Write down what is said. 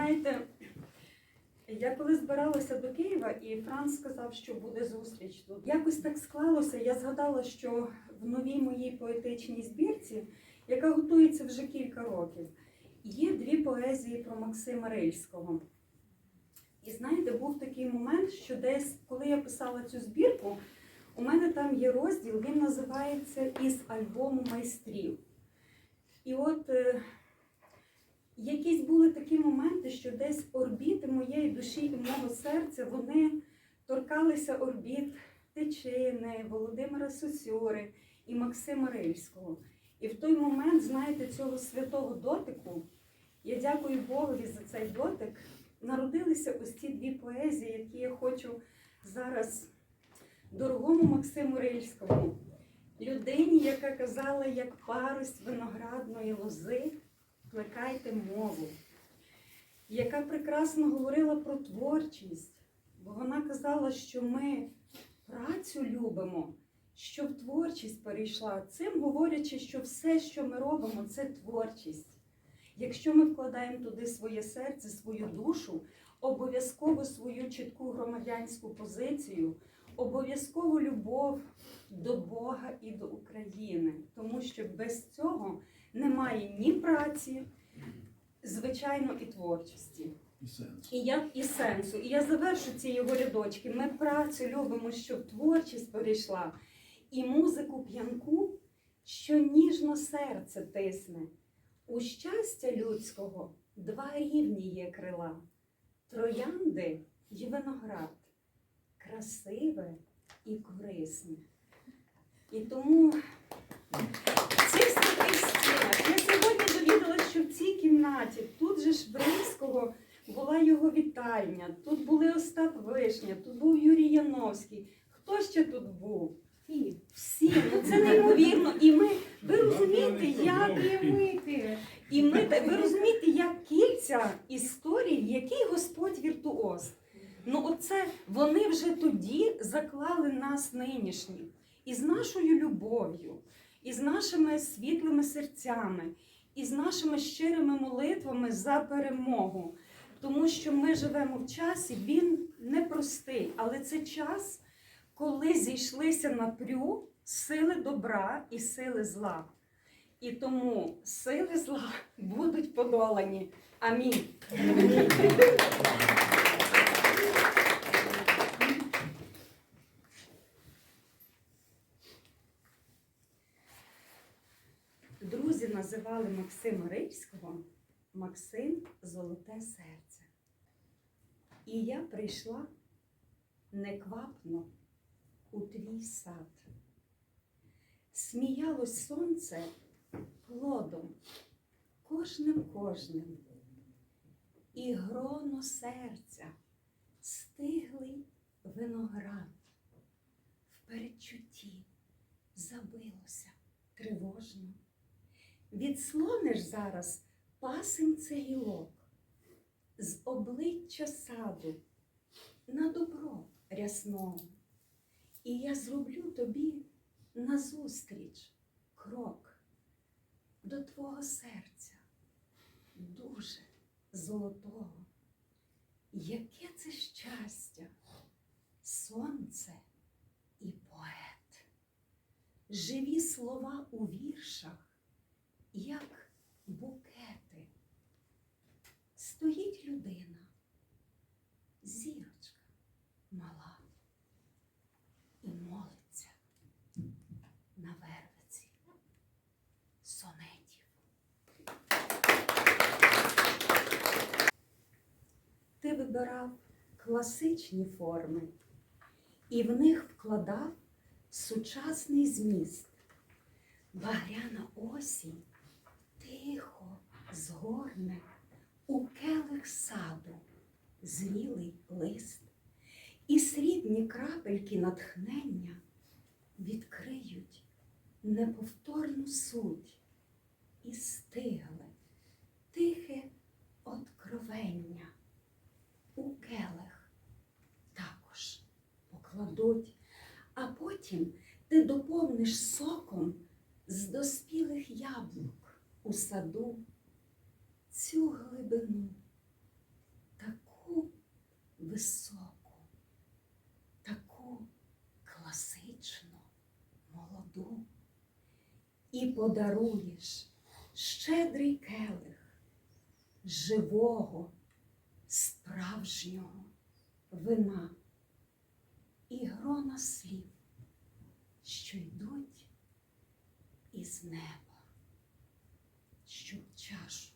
знаєте, я коли збиралася до Києва, і Франц сказав, що буде зустріч тут. Якось так склалося. Я згадала, що в новій моїй поетичній збірці, яка готується вже кілька років, є дві поезії про Максима Рильського. І знаєте, був такий момент, що десь, коли я писала цю збірку, у мене там є розділ, він називається Із альбому майстрів. І от е, якісь були такі моменти, що десь орбіти моєї душі і мого серця вони торкалися орбіт Тичини, Володимира Сосюри і Максима Рильського. І в той момент, знаєте, цього святого дотику, я дякую Богові за цей дотик, народилися ось ці дві поезії, які я хочу зараз дорогому Максиму Рильському, людині, яка казала, як парость виноградної лози, плекайте мову, яка прекрасно говорила про творчість, бо вона казала, що ми працю любимо, щоб творчість перейшла, цим говорячи, що все, що ми робимо, це творчість. Якщо ми вкладаємо туди своє серце, свою душу, обов'язково свою чітку громадянську позицію, обов'язково любов до Бога і до України, тому що без цього немає ні праці, звичайно, і творчості. І сенс. І я і сенсу. І я завершу ці його рядочки. Ми працю любимо, щоб творчість перейшла, і музику п'янку, що ніжно серце тисне. У щастя людського два рівні є крила, троянди й виноград, красиве і корисне. І тому в цих святих стінах я довідалася, що в цій кімнаті тут же ж Бринського була його вітальня, тут були Остап Вишня, тут був Юрій Яновський. Хто ще тут був? Всі. Ну це неймовірно. І ми, ви розумієте, як і ми, ви розумієте, як кільця історій, який Господь віртуоз. Ну, оце вони вже тоді заклали нас нинішні. І з нашою любов'ю, і з нашими світлими серцями, і з нашими щирими молитвами за перемогу. Тому що ми живемо в часі, він непростий, але це час, коли зійшлися на прю сили добра і сили зла. І тому сили зла будуть подолані. Амінь. Друзі називали Максима Рильського Максим Золоте серце. І я прийшла неквапно у твій сад. Сміялось сонце плодом, кожним кожним, і гроно серця, стиглий виноград. В передчутті забилося тривожно. Відслониш зараз пасинце гілок з обличчя саду на добро рясного. І я зроблю тобі назустріч крок до твого серця, дуже золотого. Яке це щастя, сонце і поет, живі слова у віршах, як букети. Стоїть людина, зірочка мала, і молиться на вервиці сонетів. Ти вибирав класичні форми і в них вкладав сучасний зміст. Багряна осінь тихо згорне у келих саду зрілий лист, і срібні крапельки натхнення відкриють неповторну суть і стигле, тихе откровення у келих. Також покладуть, а потім ти доповниш соком з доспілих яблук у саду цю глибину таку високу, таку класичну, молоду і подаруєш щедрий келих живого, справжнього вина і грома слів. Gosh.